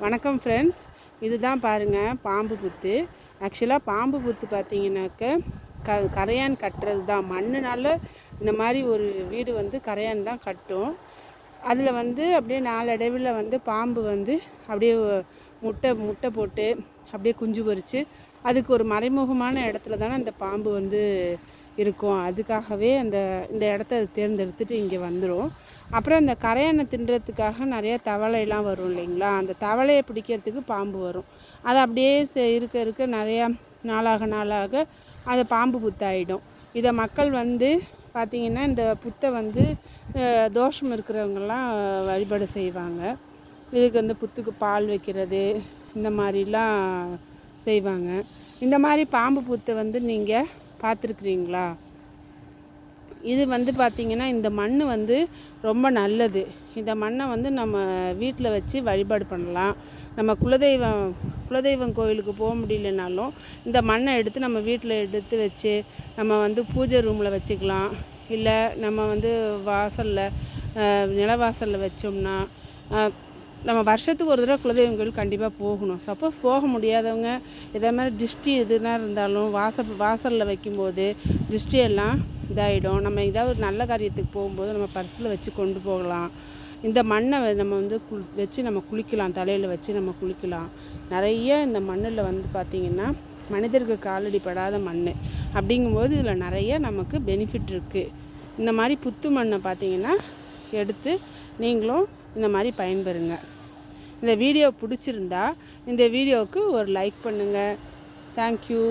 வணக்கம் ஃப்ரெண்ட்ஸ் இதுதான் பாருங்கள் பாம்பு புத்து. ஆக்சுவலாக பாம்பு புத்து பார்த்தீங்கன்னாக்க க கரையான் கட்டுறது தான். மண்ணுனால இந்த மாதிரி ஒரு வீடு வந்து கரையான் தான் கட்டும். அதில் வந்து அப்படியே நாளடைவில் வந்து பாம்பு வந்து அப்படியே முட்டை முட்டை போட்டு அப்படியே குஞ்சு பொறிச்சு அதுக்கு ஒரு மறைமுகமான இடத்துல தானே அந்த பாம்பு வந்து இருக்கும். அதுக்காகவே அந்த இந்த இடத்த தேர்ந்தெடுத்துட்டு இங்கே வந்துடும் அப்புறம் அந்த கரையானை தின்றதுக்காக நிறைய தவளையெல்லாம் வரும் இல்லைங்களா? அந்த தவளையை பிடிக்கிறதுக்கு பாம்பு வரும். அது அப்படியே செ- இருக்க இருக்க நிறையா நாளாக நாளாக அது பாம்பு புத்தாயிடும். இதை மக்கள் வந்து பார்த்திங்கன்னா இந்த புத்தை வந்து தோஷம் இருக்கிறவங்கெல்லாம் வழிபாடு செய்வாங்க. இதுக்கு வந்து புத்துக்கு பால் வைக்கிறது இந்த மாதிரிலாம் செய்வாங்க. இந்த மாதிரி பாம்பு புத்தை வந்து நீங்கள் பார்த்துருக்குறீங்களா? இது வந்து பார்த்திங்கன்னா இந்த மண் வந்து ரொம்ப நல்லது. இந்த மண்ணை வந்து நம்ம வீட்டில் வச்சு வழிபாடு பண்ணலாம். நம்ம குலதெய்வம் குலதெய்வம் கோயிலுக்கு போக முடியலனாலும் இந்த மண்ணை எடுத்து நம்ம வீட்டில் எடுத்து வச்சு நம்ம வந்து பூஜை ரூமில் வச்சுக்கலாம். இல்லை நம்ம வந்து வாசலில் நிலவாசலில் வச்சோம்னா நம்ம வருஷத்துக்கு ஒரு தடவை குலதெய்வம் கோயில் கண்டிப்பாக போகணும். சப்போஸ் போக முடியாதவங்க இதே மாதிரி திருஷ்டி எதுனா இருந்தாலும் வாசல் வாசலில் வைக்கும்போது திருஷ்டியெல்லாம் இதாகிடும் நம்ம ஏதாவது ஒரு நல்ல காரியத்துக்கு போகும்போது நம்ம பர்ஸில் வச்சு கொண்டு போகலாம். இந்த மண்ணை நம்ம வந்து குள் வச்சு நம்ம குளிக்கலாம். தலையில் வச்சு நம்ம குளிக்கலாம். நிறைய இந்த மண்ணில் வந்து பார்த்திங்கன்னா மனிதர்கள் காலடி படாத மண் அப்படிங்கும்போது இதில் நிறைய நமக்கு பெனிஃபிட் இருக்குது இந்த மாதிரி புத்து மண்ணை பார்த்தீங்கன்னா எடுத்து நீங்களும் இந்த மாதிரி பயன்பெறுங்க. இந்த வீடியோ பிடிச்சிருந்தா இந்த வீடியோவுக்கு ஒரு லைக் பண்ணுங்கள் தேங்க்யூ